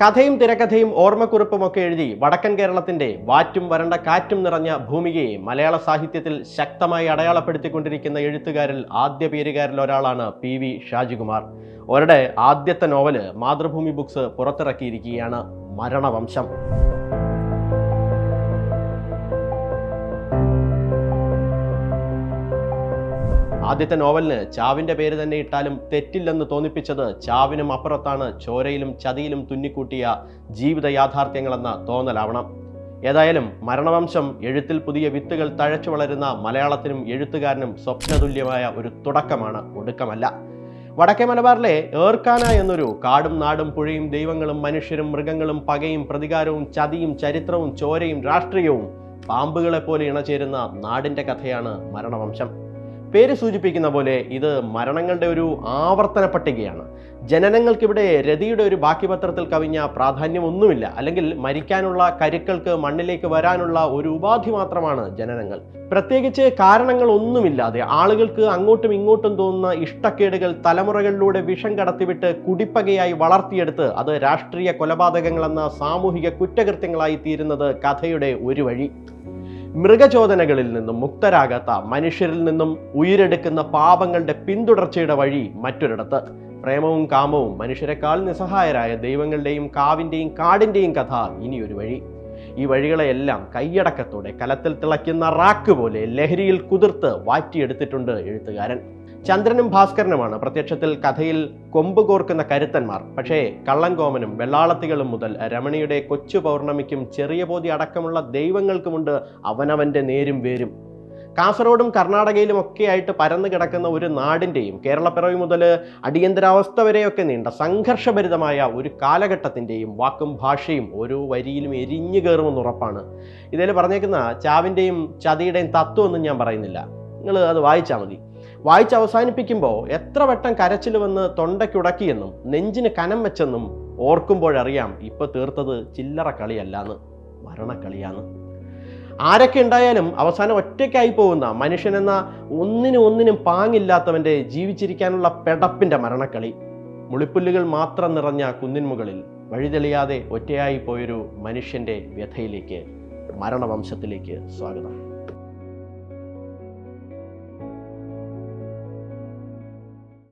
കഥയും തിരക്കഥയും ഓർമ്മക്കുറിപ്പും ഒക്കെ എഴുതി വടക്കൻ കേരളത്തിന്റെ വാറ്റും വരണ്ട കാറ്റും നിറഞ്ഞ ഭൂമികയെ മലയാള സാഹിത്യത്തിൽ ശക്തമായി അടയാളപ്പെടുത്തിക്കൊണ്ടിരിക്കുന്ന എഴുത്തുകാരിൽ ആദ്യ പേരുകാരിൽ ഒരാളാണ് പി വി ഷാജികുമാർ. അവരുടെ ആദ്യത്തെ നോവൽ മാതൃഭൂമി ബുക്സ് പുറത്തിറക്കിയിരിക്കുകയാണ് മരണവംശം. ആദ്യത്തെ നോവലിന് ചാവിന്റെ പേര് തന്നെ ഇട്ടാലും തെറ്റില്ലെന്ന് തോന്നിപ്പിച്ചത് ചാവിനും അപ്പുറത്താണ് ചോരയിലും ചതിയിലും തുന്നിക്കൂട്ടിയ ജീവിത യാഥാർത്ഥ്യങ്ങളെന്ന തോന്നലാവണം. ഏതായാലും മരണവംശം എഴുത്തിൽ പുതിയ വിത്തുകൾ തഴച്ചു വളരുന്ന മലയാളത്തിനും എഴുത്തുകാരനും സ്വപ്നതുല്യമായ ഒരു തുടക്കമാണ് ഒടുക്കമല്ല. വടക്കേ മലബാറിലെ ഏർക്കാന എന്നൊരു കാടും നാടും പുഴയും ദൈവങ്ങളും മനുഷ്യരും മൃഗങ്ങളും പകയും പ്രതികാരവും ചതിയും ചരിത്രവും ചോരയും രാഷ്ട്രീയവും പാമ്പുകളെ പോലെ ഇണചേരുന്ന നാടിന്റെ കഥയാണ് മരണവംശം. പേര് സൂചിപ്പിക്കുന്ന പോലെ ഇത് മരണങ്ങളുടെ ഒരു ആവർത്തന പട്ടികയാണ്. ജനനങ്ങൾക്കിവിടെ രതിയുടെ ഒരു ബാക്കിപത്രത്തിൽ കവിഞ്ഞ പ്രാധാന്യമൊന്നുമില്ല. അല്ലെങ്കിൽ മരിക്കാനുള്ള കരുക്കൾക്ക് മണ്ണിലേക്ക് വരാനുള്ള ഒരു ഉപാധി മാത്രമാണ് ജനനങ്ങൾ. പ്രത്യേകിച്ച് കാരണങ്ങൾ ഒന്നുമില്ലാതെ ആളുകൾക്ക് അങ്ങോട്ടും ഇങ്ങോട്ടും തോന്നുന്ന ഇഷ്ടക്കേടുകൾ തലമുറകളിലൂടെ വിഷം കടത്തിവിട്ട് കുടിപ്പകയായി വളർത്തിയെടുത്ത് അത് രാഷ്ട്രീയ കൊലപാതകങ്ങളെന്ന സാമൂഹിക കുറ്റകൃത്യങ്ങളായി തീരുന്നത് കഥയുടെ ഒരു വഴി. മൃഗചോദനകളിൽ നിന്നും മുക്തരാകാത്ത മനുഷ്യരിൽ നിന്നും ഉയരെടുക്കുന്ന പാപങ്ങളുടെ പിന്തുടർച്ചയുടെ വഴി മറ്റൊരിടത്ത്. പ്രേമവും കാമവും മനുഷ്യരെക്കാൾ നിസ്സഹായരായ ദൈവങ്ങളുടെയും കാവിന്റെയും കാടിന്റെയും കഥ ഇനിയൊരു വഴി. ഈ വഴികളെയെല്ലാം കൈയടക്കത്തോടെ കലത്തിൽ തിളയ്ക്കുന്ന റാക്ക് പോലെ ലഹരിയിൽ കുതിർത്ത് വാറ്റിയെടുത്തിട്ടുണ്ട് എഴുത്തുകാരൻ. ചന്ദ്രനും ഭാസ്കരനുമാണ് പ്രത്യക്ഷത്തിൽ കഥയിൽ കൊമ്പ് കോർക്കുന്ന കരുത്തന്മാർ. പക്ഷേ കള്ളങ്കോമനും വെള്ളാളത്തികളും മുതൽ രമണിയുടെ കൊച്ചു പൗർണമിക്കും ചെറിയ പോതി അടക്കമുള്ള ദൈവങ്ങൾക്കുമുണ്ട് അവനവന്റെ നേരും വേരും. കാസർഗോഡും കർണാടകയിലും ഒക്കെ ആയിട്ട് പരന്നു കിടക്കുന്ന ഒരു നാടിന്റെയും കേരളപ്പിറവി മുതൽ അടിയന്തരാവസ്ഥ വരെയൊക്കെ നീണ്ട സംഘർഷഭരിതമായ ഒരു കാലഘട്ടത്തിന്റെയും വാക്കും ഭാഷയും ഓരോ വരിയിലും എരിഞ്ഞു കയറുമെന്ന് ഉറപ്പാണ്. ഇതിൽ പറഞ്ഞേക്കുന്ന ചാവിന്റെയും ചതിയുടെയും തത്വമൊന്നും ഞാൻ പറയുന്നില്ല. നിങ്ങൾ അത് വായിച്ചാൽ മതി. വായിച്ച് അവസാനിപ്പിക്കുമ്പോൾ എത്ര വട്ടം കരച്ചിൽ വന്ന് തൊണ്ടയ്ക്കുടക്കിയെന്നും നെഞ്ചിന് കനം വെച്ചെന്നും ഓർക്കുമ്പോഴറിയാം ഇപ്പൊ തീർത്തത് ചില്ലറ കളിയല്ലാന്ന് മരണക്കളിയാന്ന് ആരൊക്കെ ഉണ്ടായാലും അവസാനം ഒറ്റയ്ക്കായി പോകുന്ന മനുഷ്യനെന്ന ഒന്നിനും ഒന്നിനും പാങ്ങില്ലാത്തവന്റെ ജീവിച്ചിരിക്കാനുള്ള പെടപ്പിന്റെ മരണക്കളി. മുളിപ്പുല്ലുകൾ മാത്രം നിറഞ്ഞ കുന്നിൻ മുകളിൽ വഴിതെളിയാതെ ഒറ്റയായി പോയൊരു മനുഷ്യന്റെ വ്യഥയിലേക്ക് മരണവംശത്തിലേക്ക് സ്വാഗതം.